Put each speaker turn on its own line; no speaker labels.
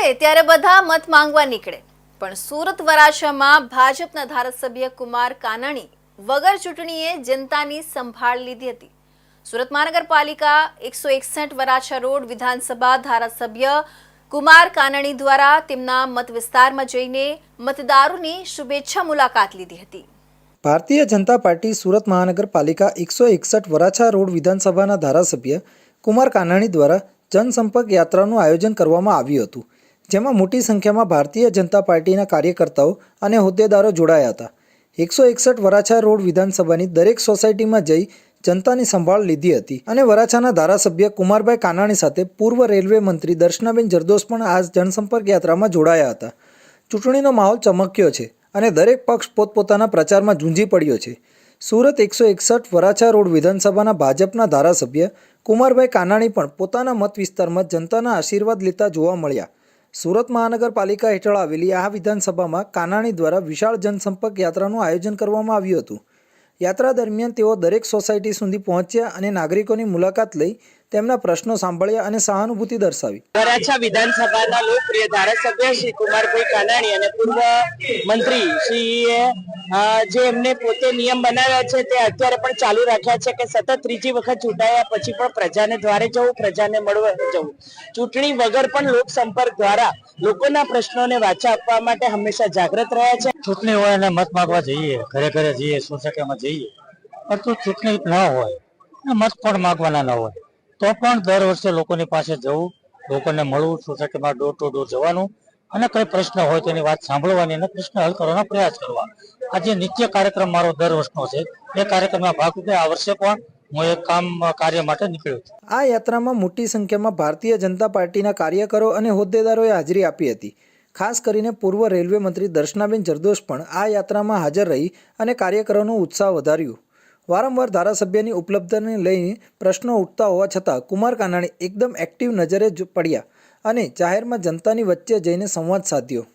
આવે ત્યારે બધા મત માંગવા નીકળે. પણ સુરત વરાછામાં ભાજપના ધારાસભ્ય કુમાર કાનાણી વગર ચૂંટણીએ જનતાની સંભાળ લીધી હતી. સુરત મહાનગરપાલિકા એકસો એકસઠ વરાછા રોડ વિધાનસભા ધારાસભ્ય કુમાર કાનાણી દ્વારા તેમના મત વિસ્તારમાં જઈને મતદારોની શુભેચ્છા મુલાકાત લીધી હતી.
ભારતીય જનતા પાર્ટી સુરત મહાનગરપાલિકા એકસો એકસઠ વરાછા રોડ વિધાનસભાના ધારાસભ્ય કુમાર કાનાણી દ્વારા જનસંપર્ક યાત્રાનું આયોજન કરવામાં આવ્યું હતું. જેમાં મોટી સંખ્યામાં ભારતીય જનતા પાર્ટીના કાર્યકર્તાઓ અને હોદ્દેદારો જોડાયા હતા. એકસો એકસઠ વરાછા રોડ વિધાનસભાની દરેક સોસાયટીમાં જઈ જનતાની સંભાળ લીધી હતી અને વરાછાના ધારાસભ્ય કુમારભાઈ કાનાણી સાથે પૂર્વ રેલવે મંત્રી દર્શનાબેન જરદોસ પણ આ જનસંપર્ક યાત્રામાં જોડાયા હતા. ચૂંટણીનો માહોલ ચમક્યો છે અને દરેક પક્ષ પોતપોતાના પ્રચારમાં ઝૂંઝી પડ્યો છે. સુરત એકસો એકસઠ વરાછા રોડ વિધાનસભાના ભાજપના ધારાસભ્ય કુમારભાઈ કાનાણી પણ પોતાના મત વિસ્તારમાં જનતાના આશીર્વાદ લેતા જોવા મળ્યા. સુરત મહાનગરપાલિકા હેઠળ આવેલી આ વિધાનસભામાં કાનાણી દ્વારા વિશાળ જનસંપર્ક યાત્રાનું આયોજન કરવામાં આવ્યું હતું. યાત્રા દરમિયાન તેઓ દરેક સોસાયટી સુધી પહોંચ્યા અને નાગરિકોની મુલાકાત લઈ તેમના પ્રશ્નો સાંભળ્યા અને સહાનુભૂતિ દર્શાવી.
વરાછા વિધાનસભાના લોકપ્રિય ધારાસભ્ય શ્રી કુમારભાઈ કાનાણી અને પૂર્વ મંત્રી શ્રી જે એમને પોતે નિયમ બનાવ્યા છે તે અત્યારે પણ ચાલુ રાખ્યા છે કે સતત ત્રીજી વખત ચૂંટાયા પછી પણ પ્રજાને દ્વારે જવું પ્રજાને મળવા જવું. ચૂંટણી વગર પણ લોક સંપર્ક દ્વારા લોકોના પ્રશ્નોને વાચા આપવા માટે હંમેશા જાગૃત રહ્યા છે.
ચૂંટણી હોય અને મત માંગવા જઈએ ઘરે ઘરે જઈએ સોસાયટીમાં જઈએ. પરંતુ ચૂંટણી ન હોય અને મત પણ માંગવાના ન હોય. તો પણ દર વર્ષે લોકોની પાસે જવું, લોકોને મળવું સોસાયટીમાં ડોર ટુ ડોર જવાનું અને કઈ પ્રશ્ન હોય તેની વાત સાંભળવાની અને પ્રશ્ન હલ કરવાનો પ્રયાસ કરવા. આજે નિત્ય કાર્યક્રમ મારો દર વર્ષનો છે, એ કાર્યક્રમના ભાગરૂપે આ વર્ષે પણ હું એક કામ, કાર્ય માટે નીકળ્યો
આ યાત્રામાં મોટી સંખ્યામાં ભારતીય જનતા પાર્ટીના કાર્યકરો અને હોદ્દેદારોએ હાજરી આપી હતી. ખાસ કરીને પૂર્વ રેલવે મંત્રી દર્શનાબેન જરદોશ પણ આ યાત્રામાં હાજર રહી અને કાર્યકરોનો ઉત્સાહ વધાર્યો. વારંવાર ધારાસભ્યની ઉપલબ્ધને લઈને પ્રશ્નો ઉઠતા હોવા છતાં કુમાર કાનાણી એકદમ એક્ટિવ નજરે જ પડ્યા અને જાહેરમાં જનતાની વચ્ચે જઈને સંવાદ સાધ્યો.